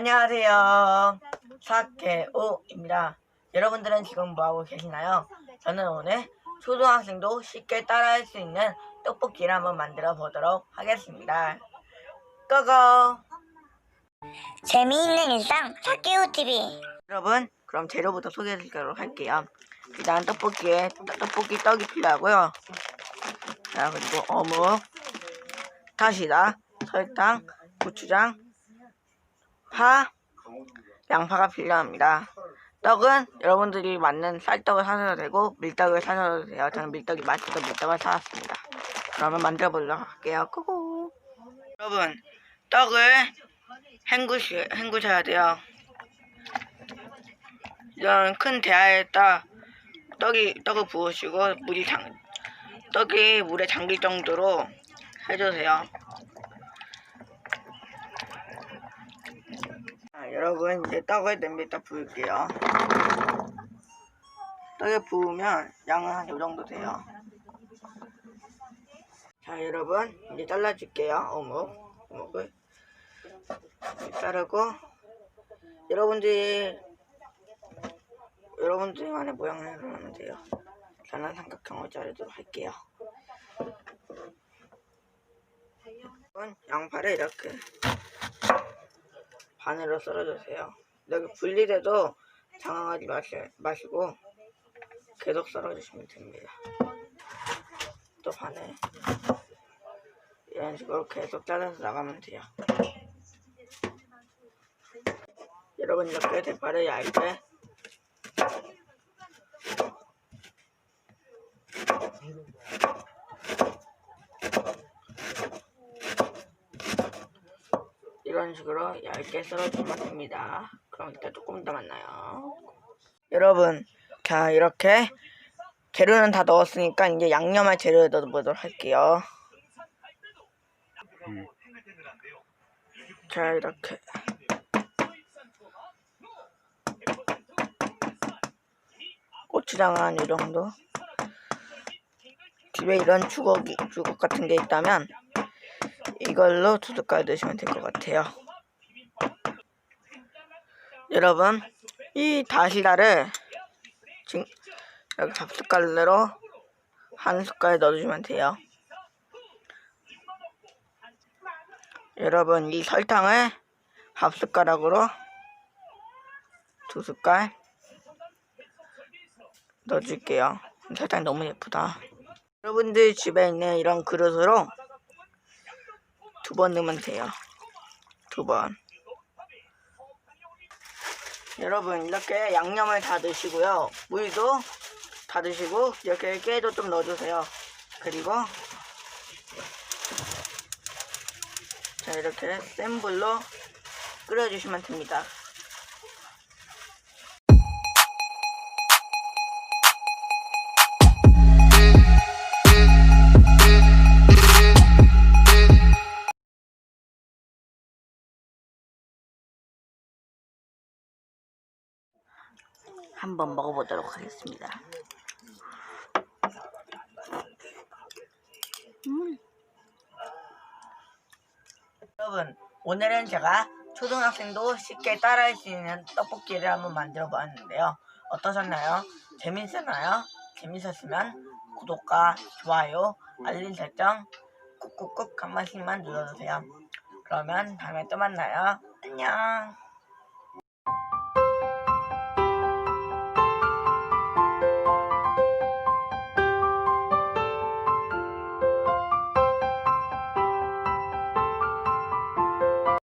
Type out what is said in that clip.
안녕하세요. 사케오입니다. 여러분들은 지금 뭐하고 계시나요? 저는 오늘 초등학생도 쉽게 따라할 수 있는 떡볶이를 한번 만들어 보도록 하겠습니다. 고고! 재미있는 일상 사케오 TV 여러분, 그럼 재료부터 소개해드리도록 할게요. 일단 떡볶이에 떡- 떡볶이 떡이 필요하고요. 자, 그리고 어묵, 다시다, 설탕, 고추장, 파, 양파가 필요합니다. 떡은 여러분들이 맞는 쌀떡을 사셔도 되고 밀떡을 사셔도 돼요. 저는 밀떡이 맛있어서 밀떡을 사왔습니다. 그러면 만들어 보도록 할게요. 고고. 여러분, 떡을 헹구시, 헹구셔야 돼요. 이런 큰 대야에다 떡이 떡을 부으시고 물이 잠 떡이 물에 잠길 정도로 해주세요. 여러분 이제 떡을 냄비에다 부을게요. 떡에 부으면 양은 한 요 정도 돼요. 자 여러분 이제 잘라줄게요. 어묵 어묵을 자르고 여러분들이 여러분들만의 모양으로 하면 돼요. 저는 삼각형으로 자르도록 할게요. 양파를 이렇게 반으로 썰어주세요. 여기 분리돼도 당황하지 마시, 마시고 계속 썰어주시면 됩니다. 또 반을 이런 식으로 계속 잘라서 나가면 돼요. 여러분 이렇게 대파를 얇게 이런 식으로 얇게 썰어주면 됩니다. 그럼 이따 조금 더 만나요. 여러분, 자 이렇게 재료는 다 넣었으니까 이제 양념할 재료를 넣어보도록 할게요. 자 이렇게 고추장 한이 정도. 집에 이런 주걱이 주걱 같은 게 있다면 이걸로 두 숟갈 넣으시면 될 것 같아요. 여러분, 이 다시다를 지금 여기 잡숟갈로 한 숟갈 넣어주시면 돼요. 여러분, 이 설탕을 밥 숟가락으로 두 숟갈 넣어줄게요. 설탕이 너무 예쁘다. 여러분들 집에 있는 이런 그릇으로 두 번 넣으면 돼요. 두 번. 여러분 이렇게 양념을 다 넣으시고요. 물도 다 넣으시고 이렇게 깨도 좀 넣어주세요. 그리고 자 이렇게 센 불로 끓여주시면 됩니다. 한번 먹어보도록 하겠습니다. 음. 여러분, 오늘은 제가 초등학생도 쉽게 따라할 수 있는 떡볶이를 한번 만들어 보았는데요. 어떠셨나요? 재밌었나요? 재밌었으면 구독과 좋아요, 알림 설정 꾹꾹꾹 한 번씩만 눌러주세요. 그러면 다음에 또 만나요. 안녕.